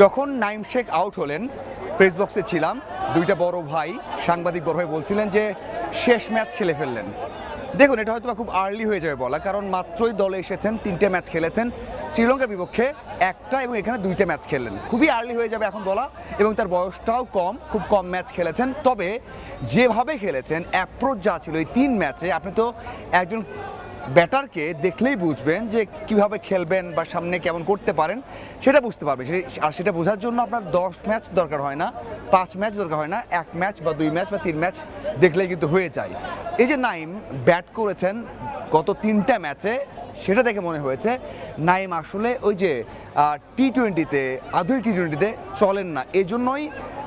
যখন নাইম শেখ আউট হলেন প্রেস বক্সে ছিলাম, দুইটা বড় ভাই সাংবাদিক বড় ভাই বলছিলেন যে, শেষ ম্যাচ খেলে ফেললেন। দেখুন, এটা হয়তো খুব আর্লি হয়ে যাবে বলা, কারণ মাত্রই দলে এসেছেন, তিনটে ম্যাচ খেলেছেন। শ্রীলঙ্কার বিপক্ষে একটা এবং এখানে দুইটা ম্যাচ খেললেন। খুবই আর্লি হয়ে যাবে এখন বলা, এবং তার বয়সটাও কম, খুব কম ম্যাচ খেলেছেন। তবে যেভাবে খেলেছেন অ্যাপ্রোচ যা ছিল, এই তিন ম্যাচে, আপনি তো একজন ব্যাটারকে দেখলেই বুঝবেন যে কীভাবে খেলবেন বা সামনে কেমন করতে পারেন, সেটা বুঝতে পারবে। আর সেটা বোঝার জন্য আপনার দশ ম্যাচ দরকার হয় না, পাঁচ ম্যাচ দরকার হয় না, এক ম্যাচ বা দুই ম্যাচ বা তিন ম্যাচ দেখলেই কিন্তু হয়ে যায়। এই যে নাইম ব্যাট করেছেন গত তিনটা ম্যাচে, সেটা দেখে মনে হয়েছে নাইম আসলে ওই যে টি টোয়েন্টিতে আধুনিক টি টোয়েন্টিতে চলেন না। এই জন্যই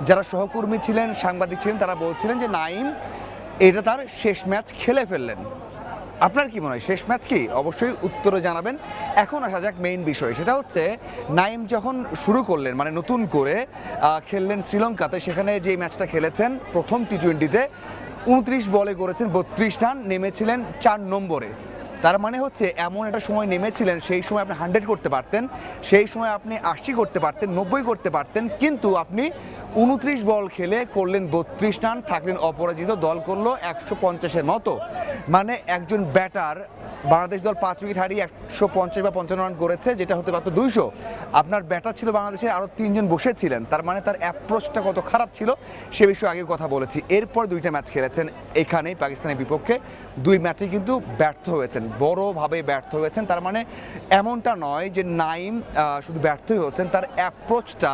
যারা সহকর্মী ছিলেন, সাংবাদিক ছিলেন, তারা বলছিলেন যে নাইম, এটা তার শেষ ম্যাচ খেলে ফেললেন। আপনার কি মনে হয়, শেষ ম্যাচ কি? অবশ্যই উত্তরে জানাবেন। এখন আসা যাক মেইন বিষয়, সেটা হচ্ছে নাইম যখন শুরু করলেন মানে নতুন করে খেললেন শ্রীলঙ্কাতে, সেখানে যে ম্যাচটা খেলেছেন প্রথম টি টোয়েন্টিতে উনত্রিশ বলে করেছেন বত্রিশ রান, নেমেছিলেন চার নম্বরে। তার মানে হচ্ছে এমন একটা সময় নেমেছিলেন, সেই সময় আপনি হান্ড্রেড করতে পারতেন, সেই সময় আপনি আশি করতে পারতেন, নব্বই করতে পারতেন, কিন্তু আপনি উনত্রিশ বল খেলে করলেন বত্রিশ রান, থাকলেন অপরাজিত, দল করল একশো পঞ্চাশের মতো। মানে একজন ব্যাটার বাংলাদেশ দল পাঁচ উইকেট হারিয়ে একশো পঞ্চাশ বা পঞ্চান্ন রান করেছে, যেটা হতে পারতো দুইশো। আপনার ব্যাটার ছিল বাংলাদেশে আরও তিনজন বসেছিলেন। তার মানে তার অ্যাপ্রোচটা কত খারাপ ছিল, সে বিষয়ে আগে কথা বলেছি। এরপর দুইটা ম্যাচ খেলেছেন এখানেই, পাকিস্তানের বিপক্ষে। দুই ম্যাচে কিন্তু ব্যর্থ হয়েছেন, বড়োভাবে ব্যর্থ হয়েছেন। তার মানে এমনটা নয় যে নাইম শুধু ব্যর্থই হচ্ছেন, তার অ্যাপ্রোচটা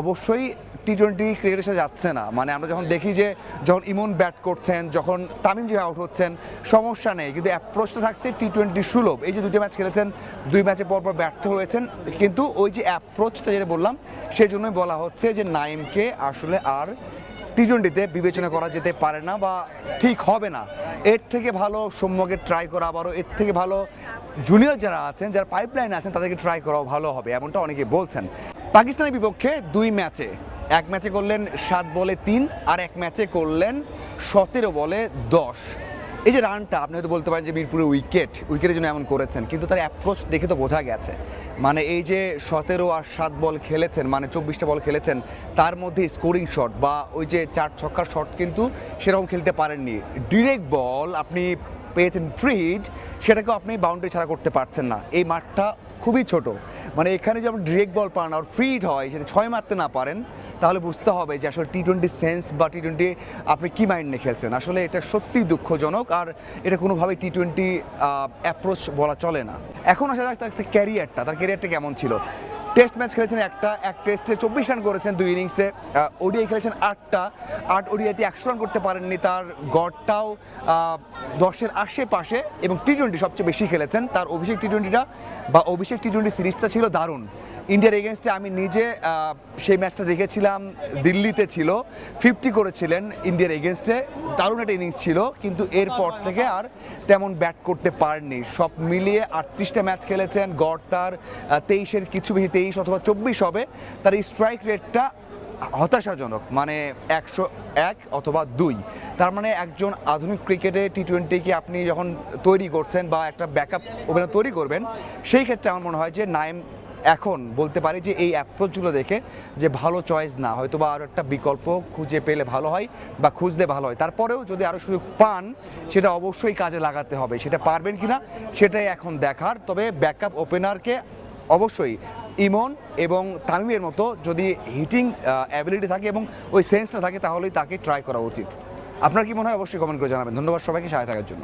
অবশ্যই টি টোয়েন্টি ক্রিকেটের সাথে যাচ্ছে না। মানে আমরা যখন দেখি যে যখন ইমন ব্যাট করছেন, যখন তামিম যে আউট হচ্ছেন, সমস্যা নেই। কিন্তু অ্যাপ্রোচটা থাকছে টি টোয়েন্টি সুলভ। এই যে দুটি ম্যাচ খেলেছেন, দুই ম্যাচে পর পর ব্যর্থ হয়েছেন। কিন্তু ওই যে অ্যাপ্রোচটা যেটা বললাম সেই জন্যই বলা হচ্ছে যে নাইমকে আসলে আর টি টোয়েন্টিতে বিবেচনা করা যেতে পারে না বা ঠিক হবে না। এর থেকে ভালো সৌম্যকে ট্রাই করা, আবারও এর থেকে ভালো জুনিয়র যারা আছেন, যারা পাইপলাইন আছেন, তাদেরকে ট্রাই করাও ভালো হবে, এমনটা অনেকে বলছেন। পাকিস্তানের বিপক্ষে দুই ম্যাচে। এক ম্যাচে করলেন সাত বলে তিন, আর এক ম্যাচে করলেন সতেরো বলে দশ। এই যে রানটা, আপনি হয়তো বলতে পারেন যে মিরপুরে উইকেট, উইকেটের জন্য এমন করেছেন, কিন্তু তার অ্যাপ্রোচ দেখে তো বোঝা গেছে। মানে এই যে সতেরো আর সাত বল খেলেছেন মানে চব্বিশটা বল খেলেছেন, তার মধ্যে স্কোরিং শট বা ওই যে চার ছক্কার শট কিন্তু সেরকম খেলতে পারেননি। ডিরেক্ট বল আপনি পেয়েছেন ফ্রিড, সেটাকেও আপনি বাউন্ডারি ছাড়া করতে পারছেন না। এই মাঠটা খুবই ছোট। মানে এখানে যে আপনি ডিরেক্ট বল পান আর ফ্রিড হয়, সেটা ছয় মারতে না পারেন, তাহলে বুঝতে হবে যে আসলে টি টোয়েন্টি সেন্স বা টি টোয়েন্টি আপনি কী মাইন্ড খেলছেন। আসলে এটা সত্যিই দুঃখজনক আর এটা কোনোভাবেই টি টোয়েন্টি অ্যাপ্রোচ বলা চলে না। এখন আসা যাক তার ক্যারিয়ারটা তার ক্যারিয়ারটা কেমন ছিল? টেস্ট ম্যাচ খেলেছেন একটা, এক টেস্টে চব্বিশ রান করেছেন দুই ইনিংসে। ওডিআই খেলেছেন আটটা। আট ওডিআইতে একশো রান করতে পারেননি তার গড়টাও দশের আশেপাশে এবং টি টোয়েন্টি সবচেয়ে বেশি খেলেছেন। তার অভিষেক টি টোয়েন্টিটা বা অভিষেক টি টোয়েন্টি সিরিজটা ছিল দারুণ। ইন্ডিয়ার এগেনস্টে আমি নিজে সেই ম্যাচটা দেখেছিলাম, দিল্লিতে ছিল। ফিফটি করেছিলেন ইন্ডিয়ার এগেনস্টে দারুণ একটা ইনিংস ছিল, কিন্তু এরপর থেকে আর তেমন ব্যাট করতে পারেননি। সব মিলিয়ে আটত্রিশটা ম্যাচ খেলেছেন, গড় তার তেইশের কিছু বেশি তেইশ অথবা চব্বিশ হবে, তার স্ট্রাইক রেটটা হতাশাজনক মানে একশো এক অথবা দুই। তার মানে একজন আধুনিক ক্রিকেটে টি টোয়েন্টিকে আপনি যখন তৈরি করছেন বা একটা ব্যাকআপ ওপেনার তৈরি করবেন, সেই ক্ষেত্রে আমার মনে হয় যে নাইম এখন বলতে পারি যে এই অ্যাপ্রোচগুলো দেখে যে ভালো চয়েস না হয়তো বা আরও একটা বিকল্প খুঁজে পেলে ভালো হয় বা খুঁজলে ভালো হয়। তারপরেও যদি আরও সুযোগ পান, সেটা অবশ্যই কাজে লাগাতে হবে। সেটা পারবেন কিনা, সেটাই এখন দেখার। তবে ব্যাকআপ ওপেনারকে অবশ্যই ইমন এবং তামিমের মতো যদি হিটিং অ্যাবিলিটি থাকে এবং ওই সেন্সটা থাকে, তাহলেই তাকে ট্রাই করা উচিত। আপনার কি মনে হয়? অবশ্যই কমেন্ট করে জানাবেন। ধন্যবাদ সবাইকে সহায় থাকার জন্য।